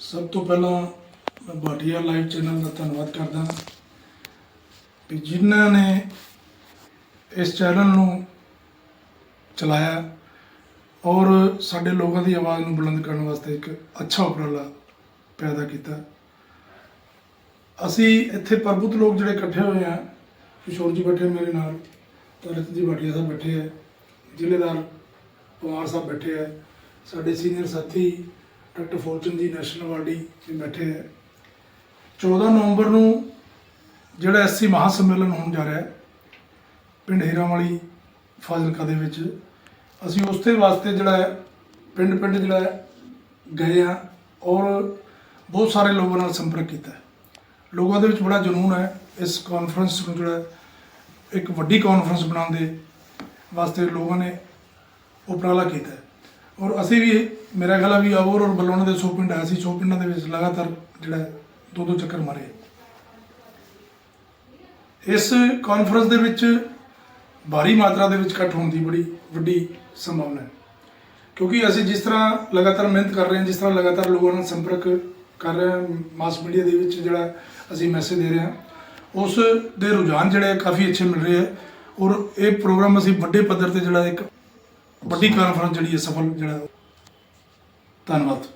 ਸਭ ਤੋਂ ਪਹਿਲਾਂ ਮੈਂ ਭਾਟੀਆ ਲਾਈਵ ਚੈਨਲ ਦਾ ਧੰਨਵਾਦ ਕਰਦਾ ਕਿ ਜਿਨ੍ਹਾਂ ਨੇ ਇਸ ਚੈਨਲ ਨੂੰ ਚਲਾਇਆ ਔਰ ਸਾਡੇ ਲੋਕਾਂ ਦੀ ਆਵਾਜ਼ ਨੂੰ ਬੁਲੰਦ ਕਰਨ ਵਾਸਤੇ ਇੱਕ ਅੱਛਾ ਉਪਰਾਲਾ ਪੈਦਾ ਕੀਤਾ। ਅਸੀਂ ਇੱਥੇ ਪ੍ਰਬੁੱਧ ਲੋਕ ਜਿਹੜੇ ਇਕੱਠੇ ਹੋਏ ਆ ਕਿਸ਼ੋਰ ਜੀ ਬੈਠੇ ਮੇਰੇ ਨਾਲ, ਤਰਤ ਜੀ ਭਾਟੀਆ ਸਾਹਿਬ ਬੈਠੇ ਆ ਜ਼ਿਲ੍ਹੇਦਾਰ ਕੁਮਾਰ ਸਾਹਿਬ ਬੈਠੇ ਆ ਸਾਡੇ ਸੀਨੀਅਰ ਸਾਥੀ ਡਾਕਟਰ ਫੋਰਚਨ ਜੀ ਨੈਸ਼ਨਲ ਅਵਾਰਡੀ ਵੀ ਬੈਠੇ ਹੈ। 14 ਨਵੰਬਰ ਨੂੰ ਜਿਹੜਾ ਐਸਸੀ ਮਹਾ ਸੰਮੇਲਨ ਹੋਣ ਜਾ ਰਿਹਾ ਹੈ, ਪਿੰਡ ਹੀਰਾਵਾਲੀ, ਫਾਜ਼ਿਲਕਾ ਦੇ ਵਿੱਚ। ਅਸੀਂ ਉਸ ਦੇ ਵਾਸਤੇ ਜਿਹੜਾ ਪਿੰਡ ਪਿੰਡ ਜਿਹੜਾ ਗਏ ਆ ਔਰ ਬਹੁਤ ਸਾਰੇ ਲੋਕਾਂ ਨਾਲ ਸੰਪਰਕ ਕੀਤਾ ਲੋਕਾਂ ਦੇ ਵਿੱਚ ਬੜਾ ਜਨੂਨ ਹੈ, ਇਸ ਕਾਨਫਰੰਸ ਨੂੰ ਜਿਹੜਾ ਇੱਕ ਵੱਡੀ ਕਾਨਫਰੰਸ ਬਣਾਉਣ ਦੇ ਵਾਸਤੇ ਲੋਕਾਂ ਨੇ ਉਪਰਾਲਾ ਕੀਤਾ ਔਰ ਅਸੀਂ ਵੀ, ਮੇਰਾ ਖਿਆਲ ਆ ਵੀ ਅਬੋਰ ਔਰ ਬਲਵਣ ਦੇ ਸੌ ਪਿੰਡ ਆਏ ਸੀ, ਸੌ ਪਿੰਡਾਂ ਦੇ ਵਿੱਚ ਲਗਾਤਾਰ ਜਿਹੜਾ ਦੋ ਦੋ ਚੱਕਰ ਮਾਰੇ। ਇਸ ਕਾਨਫਰੰਸ ਦੇ ਵਿੱਚ ਭਾਰੀ ਮਾਤਰਾ ਦੇ ਵਿੱਚ ਇਕੱਠ ਹੋਣ ਦੀ ਬੜੀ ਵੱਡੀ ਸੰਭਾਵਨਾ ਹੈ। ਕਿਉਂਕਿ ਅਸੀਂ ਜਿਸ ਤਰ੍ਹਾਂ ਲਗਾਤਾਰ ਮਿਹਨਤ ਕਰ ਰਹੇ ਹਾਂ, ਜਿਸ ਤਰ੍ਹਾਂ ਲਗਾਤਾਰ ਲੋਕਾਂ ਨਾਲ ਸੰਪਰਕ ਕਰ ਰਹੇ ਹਾਂ ਮਾਸ ਮੀਡੀਆ ਦੇ ਵਿੱਚ ਜਿਹੜਾ ਅਸੀਂ ਮੈਸੇਜ ਦੇ ਰਹੇ ਹਾਂ, ਉਸ ਦੇ ਰੁਝਾਨ ਜਿਹੜੇ ਕਾਫੀ ਅੱਛੇ ਮਿਲ ਰਹੇ ਹੈ ਔਰ ਇਹ ਪ੍ਰੋਗਰਾਮ ਅਸੀਂ ਵੱਡੇ ਪੱਧਰ ਤੇ ਜਿਹੜਾ ਇੱਕ ਵੱਡੀ ਕਾਨਫਰੰਸ ਜਿਹੜੀ ਹੈ ਸਫਲ ਜਿਹੜਾ ਧੰਨਵਾਦ।